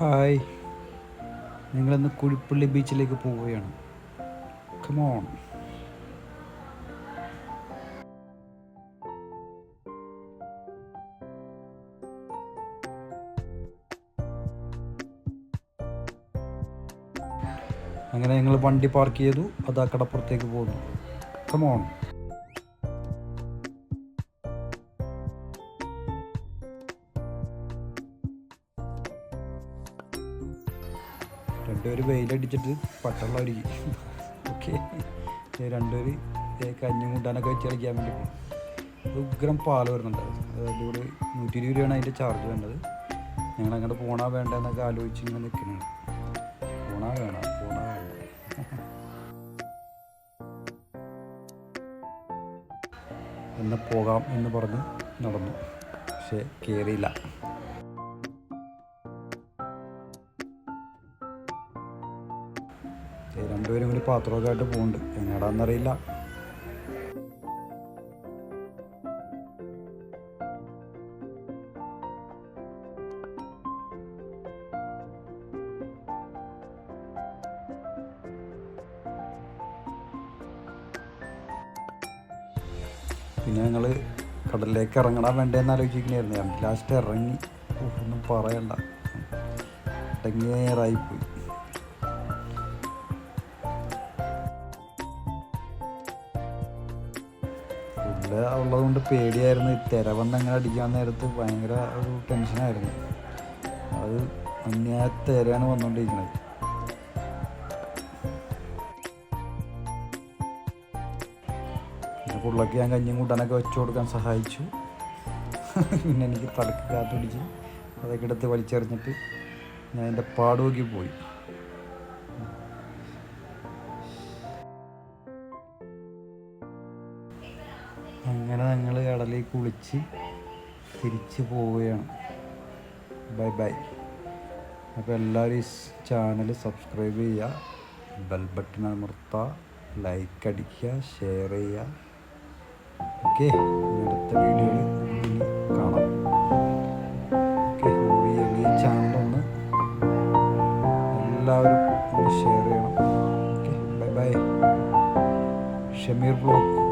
Hi. നിങ്ങളിന്ന് Kuzhippally ബീച്ചിലേക്ക് പോവുകയാണ്. Come on അങ്ങനെ ഞങ്ങൾ വണ്ടി പാർക്ക് ചെയ്തു. അതാ കടപ്പുറത്തേക്ക് പോകുന്നു കമോൺ രണ്ടുപേര് വെയിലടിച്ചിട്ട് പട്ടുള്ള ഒരു ഓക്കെ. രണ്ടുപേര് കഞ്ഞും കൂട്ടാനൊക്കെ വെച്ച് കളിക്കാൻ വേണ്ടി ഉഗ്രം പാൽ വരുന്നുണ്ട്. അതിന്റെ കൂടെ നൂറ്റി ഇരുപത് രൂപയാണ് അതിന്റെ ചാർജ് വേണ്ടത് ഞങ്ങൾ അങ്ങോട്ട് പോണാ വേണ്ട എന്നൊക്കെ ആലോചിച്ച് ഇങ്ങനെ നിൽക്കുന്നതാണ് പോണാ വേണം? പോണാ വേണ്ട എന്ന് പോകാം എന്ന് പറഞ്ഞ് നടന്നു. പക്ഷേ കയറിയില്ല രണ്ടുപേരും കൂടി പാത്രമൊക്കെ ആയിട്ട് പോകുന്നുണ്ട് എങ്ങടാന്നറിയില്ല പിന്നെ ഞങ്ങൾ കടലിലേക്ക് ഇറങ്ങണം വേണ്ടതെന്ന് ആലോചിക്കുന്നതായിരുന്നു ഞാൻ ലാസ്റ്റ് ഇറങ്ങി. ഒന്നും പറയണ്ട. ഇടങ്ങേറായിപ്പോയി പുല്ല് ഉള്ളതുകൊണ്ട് പേടിയായിരുന്നു. തിര വന്ന് അങ്ങനെ അടിക്കാൻ നേരത്ത് ഭയങ്കര ഒരു ടെൻഷനായിരുന്നു അത് അന്യായ തിരയാണ് വന്നുകൊണ്ടിരിക്കുന്നത് പിന്നെ പുള്ളക്ക് ഞാൻ കഞ്ഞിയും കൂട്ടാനൊക്കെ വെച്ചു കൊടുക്കാൻ സഹായിച്ചു. പിന്നെ എനിക്ക് തലക്ക് കാത്തുപിടിച്ച് അതൊക്കെ എടുത്ത് വലിച്ചെറിഞ്ഞിട്ട് ഞാൻ എന്റെ പാടുമൊക്കെ പോയി. അങ്ങനെ ഞങ്ങൾ കടലിൽ കുളിച്ച് തിരിച്ചു പോവുകയാണ്. Bye bye. അപ്പോൾ എല്ലാവരും ഈ ചാനൽ സബ്സ്ക്രൈബ് ചെയ്യുക. ബെൽ ബട്ടൺ അമർത്തുക. ലൈക്ക് അടിക്കുക. ഷെയർ ചെയ്യുക. ഓക്കെ അടുത്ത വീഡിയോയിൽ കാണാം. ഓക്കെ നമ്മുടെ ഈ ചാനലൊന്ന് എല്ലാവരും ഷെയർ ചെയ്യണം. Okay bye bye. Shameer blog